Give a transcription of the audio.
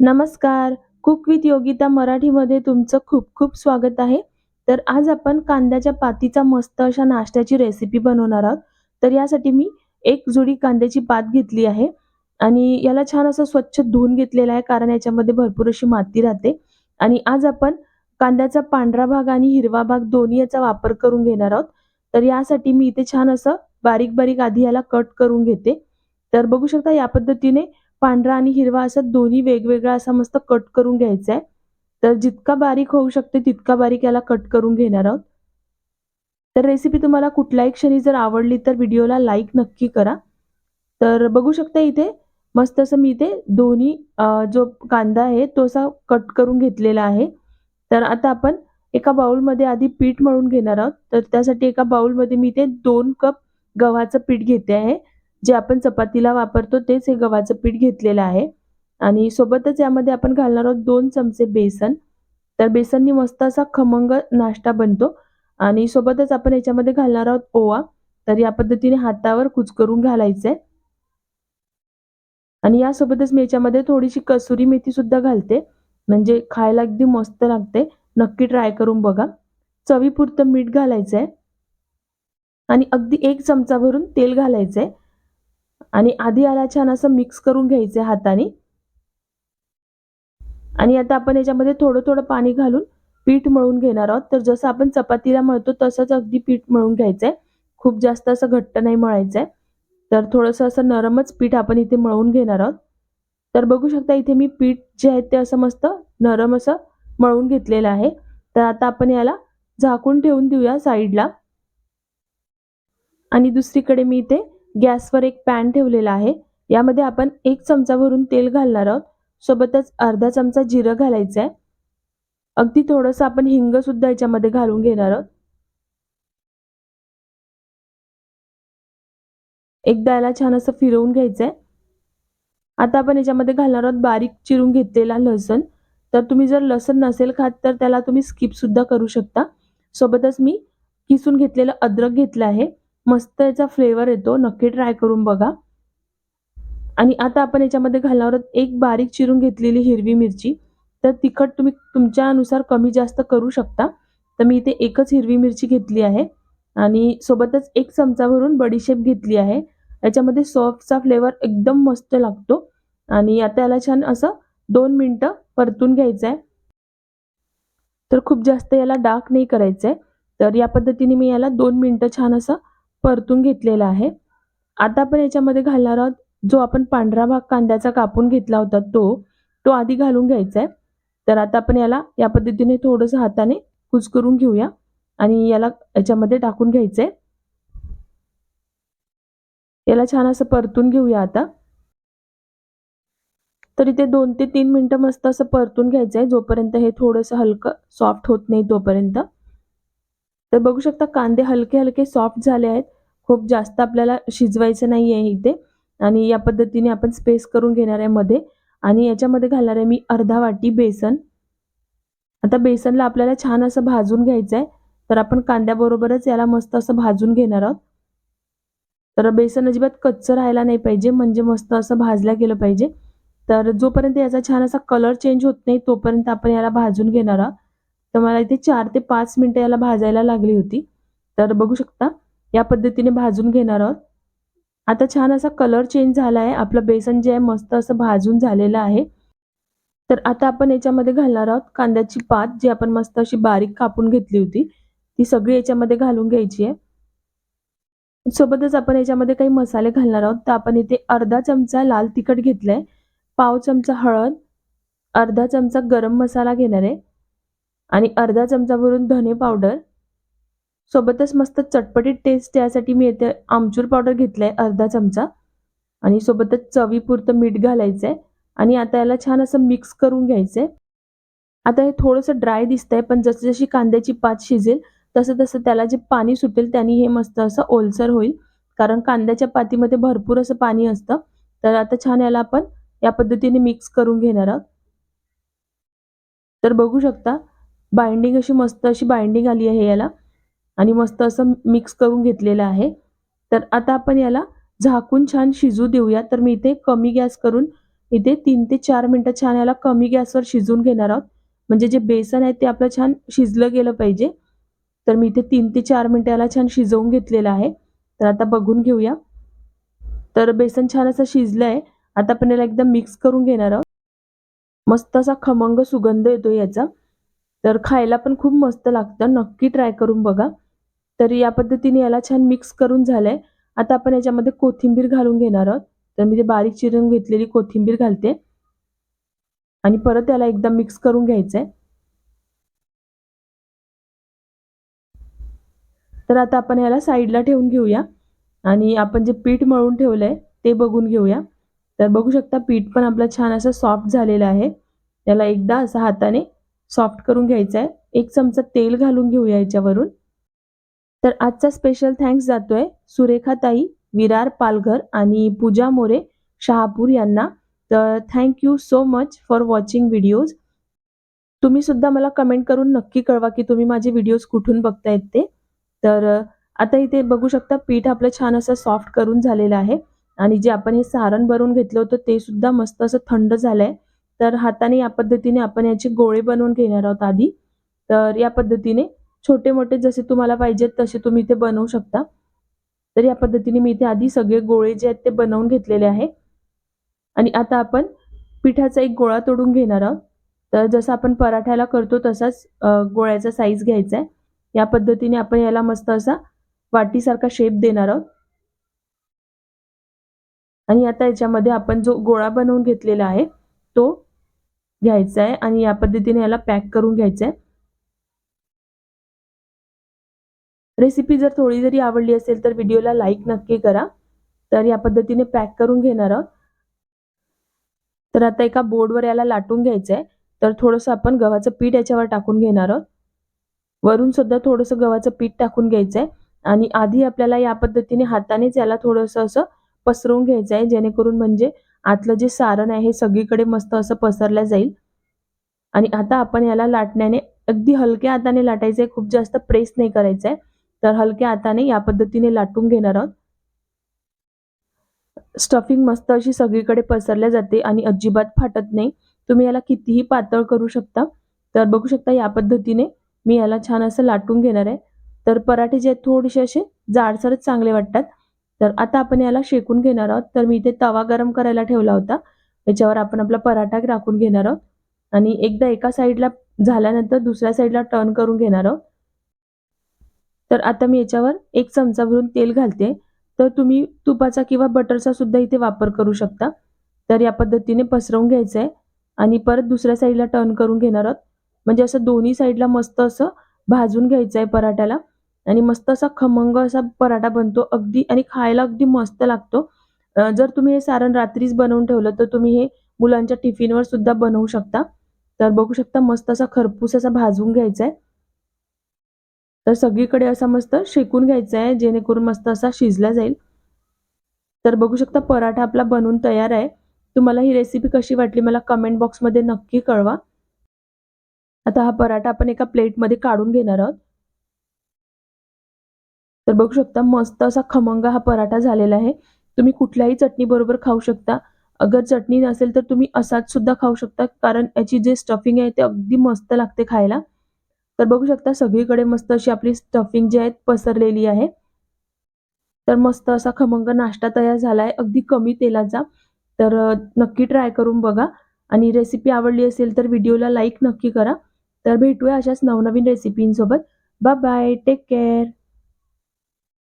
नमस्कार. Cook with Yogita मराठीमध्ये तुमचं खूप खूप स्वागत आहे. तर आज आपण कांद्याच्या पातीचा मस्त अशा नाश्त्याची रेसिपी बनवणार आहोत. तर यासाठी मी एक जुडी कांद्याची पात घेतली आहे. आणि याला छान असं स्वच्छ धुवून घेतलेलं आहे कारण याच्यामध्ये भरपूर अशी माती राहते. आणि आज आपण कांद्याचा पांढरा भाग आणि हिरवा भाग दोन्ही याचा वापर करून घेणार आहोत. तर यासाठी मी इथे छान असं बारीक बारीक आधी याला कट करून घेते. तर बघू शकता या पद्धतीने पांढरा आणि हिरवा असा दोन्ही वेगवेगळा असा मस्त कट करून घ्यायचा आहे तर जितका बारीक होऊ शकते तितका बारीक याला कट करून घेणार आहोत. तर रेसिपी तुम्हाला कुठल्याही क्षणी जर आवडली तर व्हिडिओला लाईक नक्की करा. तर बघू शकता इथे मस्त असं मी इथे दोन्ही जो कांदा आहे तो असा कट करून घेतलेला आहे. तर आता आपण एका बाउलमध्ये आधी पीठ मळून घेणार आहोत. तर त्यासाठी एका बाउलमध्ये मी इथे दोन कप गव्हाचं पीठ घेते आहे. जे आपण चपातीला वापरतो तेच हे गव्हाचं पीठ घेतलेलं आहे. आणि सोबतच यामध्ये आपण घालणार आहोत दोन चमचे बेसन. तर बेसननी मस्त असा खमंग नाश्ता बनतो. आणि सोबतच आपण याच्यामध्ये घालणार आहोत ओवा. तर या पद्धतीने हातावर कुचकरून घालायचंय. आणि यासोबतच मी याच्यामध्ये थोडीशी कसुरी मेथी सुद्धा घालते. म्हणजे खायला अगदी मस्त लागते. नक्की ट्राय करून बघा. चवीपुरतं मीठ घालायचंय. आणि अगदी एक चमचा भरून तेल घालायचंय. आणि आधी याला छान असं मिक्स करून घ्यायचं हाताने. आणि आता आपण याच्यामध्ये थोडं थोडं पाणी घालून पीठ मळून घेणार आहोत. तर जसं आपण चपातीला मळतो तसंच अगदी पीठ मळून घ्यायचंय. खूप जास्त असं घट्ट नाही मळायचंय. तर थोडंसं असं नरमच पीठ आपण इथे मळून घेणार आहोत. तर बघू शकता इथे मी पीठ जे आहे ते असं मस्त नरम असं मळून घेतलेलं आहे. तर आता आपण याला झाकून ठेवून देऊया साईडला आणि दुसरीकडे मी इथे गॅसवर एक पॅन ठेवलेला आहे. यामध्ये आपण एक चमचा भरून तेल घालणार आहोत. सोबतच अर्धा चमचा जिरं घालायचं आहे अगदी थोडंसं आपण हिंग सुद्धा याच्यामध्ये घालून घेणार आहोत. एकदा याला छान असं फिरवून घ्यायचंय. आता आपण याच्यामध्ये घालणार आहोत बारीक चिरून घेतलेला लसण. तर तुम्ही जर लसण नसेल खात तर त्याला तुम्ही स्किप सुद्धा करू शकता. सोबतच मी किसून घेतलेलं अद्रक घेतलं आहे. मस्त याचा फ्लेवर येतो. नक्की ट्राय करून बघा. आणि आता आपण याच्यामध्ये घालणार आहोत एक बारीक चिरून घेतलेली हिरवी मिरची. तर तिखट तुम्ही तुमच्यानुसार कमी जास्त करू शकता. तर मी इथे एकच हिरवी मिरची घेतली आहे. आणि सोबतच एक चमचा भरून बडीशेप घेतली आहे. याच्यामध्ये सॉफ्टचा फ्लेवर एकदम मस्त लागतो. आणि आता याला छान असं दोन मिनटं परतून घ्यायचं आहे तर खूप जास्त याला डार्क नाही करायचं आहे तर या पद्धतीने मी याला दोन मिनटं छान असं परतून घेतलेला आहे. आता आपण याच्यामध्ये घालणार आहोत जो आपण पांढरा भाग कांद्याचा कापून घेतला होता तो तो आधी घालून घ्यायचा आहे. तर आता आपण याला या पद्धतीने थोडंसं हाताने कुचकरून घेऊया आणि याला याच्यामध्ये टाकून घ्यायचंय. याला छान असं परतून घेऊया आता. तर इथे दोन ते तीन मिनटं मस्त असं परतून घ्यायचंय जोपर्यंत हे थोडंसं हलकं सॉफ्ट होत नाही तोपर्यंत. तर बघू शकता कांदे हलके हलके सॉफ्ट झाले आहेत. खूप जास्त आपल्याला शिजवायचं नाही आहे इथे. आणि या पद्धतीने आपण स्पेस करून घेणार आहे मध्ये. आणि याच्यामध्ये घालणार आहे मी अर्धा वाटी बेसन. आता बेसनला आपल्याला छान असं भाजून घ्यायचं आहे तर आपण कांद्याबरोबरच याला मस्त असं भाजून घेणार आहोत. तर बेसन अजिबात कच्चं राहायला नाही पाहिजे म्हणजे मस्त असं भाजल्या गेलं पाहिजे. तर जोपर्यंत याचा छान असा कलर चेंज होत नाही तोपर्यंत आपण याला भाजून घेणार आहोत. तर मला इथे चार ते पाच मिनटं याला भाजायला लागली होती. तर बघू शकता या पद्धतीने भाजून घेणार आहोत. आता छान असा कलर चेंज झाला आहे आपलं बेसन जे आहे मस्त असं भाजून झालेलं आहे. तर आता आपण याच्यामध्ये घालणार आहोत कांद्याची पात जी आपण मस्त अशी बारीक कापून घेतली होती. ती सगळी याच्यामध्ये घालून घ्यायची आहे. सोबतच आपण याच्यामध्ये काही मसाले घालणार आहोत. तर आपण इथे अर्धा चमचा लाल तिखट घेतलाय. पाव चमचा हळद. अर्धा चमचा गरम मसाला घेणार आहे. आणि अर्धा चमचा भरून धने पावडर सोबतच मस्त चटपटीत टेस्ट यासाठी मी येथे आमचूर पावडर घेतलाय अर्धा चमचा. आणि सोबतच चवीपुरतं मीठ घालायचंय. आणि आता याला छान असं मिक्स करून घ्यायचंय. आता हे थोडंसं ड्राय दिसतंय पण जशी जशी कांद्याची पात शिजेल तसं तसं त्याला जे पाणी सुटेल त्याने हे मस्त असं ओलसर होईल. कारण कांद्याच्या पातीमध्ये भरपूर असं पाणी असतं. तर आता छान याला आपण या पद्धतीने मिक्स करून घेणार आहोत. तर बघू शकता बाइंडिंग अशी मस्त अशी बाइंडिंग आली आहे याला. आणि मस्त असं मिक्स करून घेतलेलं आहे. तर आता आपण याला झाकून छान शिजू देऊया. तर मी इथे कमी गॅस करून इथे तीन ते चार मिनिटं छान याला कमी गॅसवर शिजवून घेणार आहोत. म्हणजे जे बेसन आहे ते आपलं छान शिजलं गेलं पाहिजे. तर मी इथे तीन ते चार मिनिटं याला छान शिजवून घेतलेलं आहे. तर आता बघून घेऊया. तर बेसन छान असं शिजलं आहे. आता आपण याला एकदम मिक्स करून घेणार आहोत. मस्त असा खमंग सुगंध येतो याचा. तर खायला पण खूप मस्त लागतं. नक्की ट्राय करून बघा. तर या पद्धतीने याला छान मिक्स करून झालंय. आता आपण याच्यामध्ये कोथिंबीर घालून घेणार आहोत. तर मी ते बारीक चिरून घेतलेली कोथिंबीर घालते. आणि परत याला एकदा मिक्स करून घ्यायचंय. तर आता आपण याला साईडला ठेवून घेऊया. आणि आपण जे पीठ मळून ठेवलंय ते बघून घेऊया. तर बघू शकता पीठ पण आपलं छान असं सॉफ्ट झालेलं आहे. याला एकदा असं हाताने सॉफ्ट करून घ्यायचं आहे एक चमचा तेल घालून घेऊया याच्यावरून. तर आजचा स्पेशल थँक्स जातोय सुरेखा ताई विरार पालघर आणि पूजा मोरे शहापूर यांना. तर thank you so much for watching videos तुम्ही सुद्धा मला कमेंट करून नक्की कळवा की तुम्ही माझे व्हिडिओज कुठून बघतायत ते. तर आता इथे बघू शकता पीठ आपलं छान असं सॉफ्ट करून झालेलं आहे. आणि जे आपण हे सारण भरून घेतलं होतं ते सुद्धा मस्त असं थंड झालंय. तर हाताने या पद्धतीने आपण याचे गोळे बनवून घेणार आहोत आधी. तर या पद्धतीने छोटे मोठे जसे तुम्हाला पाहिजेत तसे तुम्ही इथे बनवू शकता. तर या पद्धतीने मी इथे आधी सगळे गोळे जे आहेत ते बनवून घेतलेले आहे. आणि आता आपण पिठाचा एक गोळा तोडून घेणार आहोत. तर जसं आपण पराठ्याला करतो तसाच गोळ्याचा साईज घ्यायचा आहे. या पद्धतीने आपण याला मस्त असा वाटीसारखा शेप देणार आहोत. आणि आता याच्यामध्ये आपण जो गोळा बनवून घेतलेला आहे तो घ्यायचं आहे आणि या पद्धतीने याला पॅक करून घ्यायचं आहे रेसिपी जर थोडी जरी आवडली असेल तर व्हिडिओला लाईक नक्की करा. तर या पद्धतीने पॅक करून घेणार आहोत. तर आता एका बोर्डवर याला लाटून घ्यायचं आहे तर थोडंसं आपण गव्हाचं पीठ याच्यावर टाकून घेणार आहोत. वरून सुद्धा थोडंसं गव्हाचं पीठ टाकून घ्यायचं आहे आणि आधी आपल्याला या पद्धतीने हातानेच याला थोडंसं असं पसरवून घ्यायचं आहे जेणेकरून म्हणजे आतलं जे सारण आहे हे सगळीकडे मस्त असं पसरल्या जाईल. आणि आता आपण याला लाटण्याने अगदी हलक्या हाताने लाटायचं आहे खूप जास्त प्रेस नाही करायचं आहे तर हलक्या हाताने या पद्धतीने लाटून घेणार आहोत. स्टफिंग मस्त अशी सगळीकडे पसरल्या जाते आणि अजिबात फाटत नाही. तुम्ही याला कितीही पातळ करू शकता. तर बघू शकता या पद्धतीने मी याला छान असं लाटून घेणार आहे. तर पराठे जे थोडेसे असे जाडसरच चांगले वाटतात. तर आता आपण याला शेकून घेणार आहोत. तर मी इथे तवा गरम करायला ठेवला होता. याच्यावर आपण आपला पराठा राखून घेणार आहोत. आणि एकदा एका साईडला झाल्यानंतर दुसऱ्या साईडला टर्न करून घेणार आहोत. तर आता मी याच्यावर एक चमचा भरून तेल घालते. तर तुम्ही तुपाचा किंवा बटरचा सुद्धा इथे वापर करू शकता. तर या पद्धतीने पसरवून घ्यायचं आहे आणि परत दुसऱ्या साईडला टर्न करून घेणार आहोत. म्हणजे असं दोन्ही साईडला मस्त असं भाजून घ्यायचं आहे पराठ्याला. आणि मस्त असा खमंग असा पराठा बनतो. अगदी आणि खायला अगदी मस्त लागतो. जर तुम्ही हे सारण रात्रीच बनवून ठेवलं तर तुम्ही हे मुलांच्या टिफिनवर सुद्धा बनवू शकता. तर बघू शकता मस्त असा खरपूस असा भाजून घ्यायचा आहे तर सगळीकडे असा मस्त शेकून घ्यायचा आहे जेणेकरून मस्त असा शिजला जाईल. तर बघू शकता पराठा आपला बनवून तयार आहे. तुम्हाला ही रेसिपी कशी वाटली मला कमेंट बॉक्समध्ये नक्की कळवा. आता हा पराठा आपण एका प्लेटमध्ये काढून घेणार आहोत. तर बघू शकता मस्त असा खमंग हा पराठा झालेला आहे. तुम्ही कुठल्याही चटणी बरोबर खाऊ शकता. अगर चटणी नसेल तर तुम्ही असाच सुद्धा खाऊ शकता कारण याची जे स्टफिंग आहे ते अगदी मस्त लागते खायला. तर बघू शकता सगळीकडे मस्त अशी आपली स्टफिंग जी आहे पसरलेली आहे. तर मस्त असा खमंग नाश्ता तयार झाला आहे अगदी कमी तेलाचा. तर नक्की ट्राय करून बघा. आणि रेसिपी आवडली असेल तर व्हिडिओला लाईक नक्की करा. तर भेटूया अशाच नवनवीन रेसिपींसोबत बाय बाय टेक केअर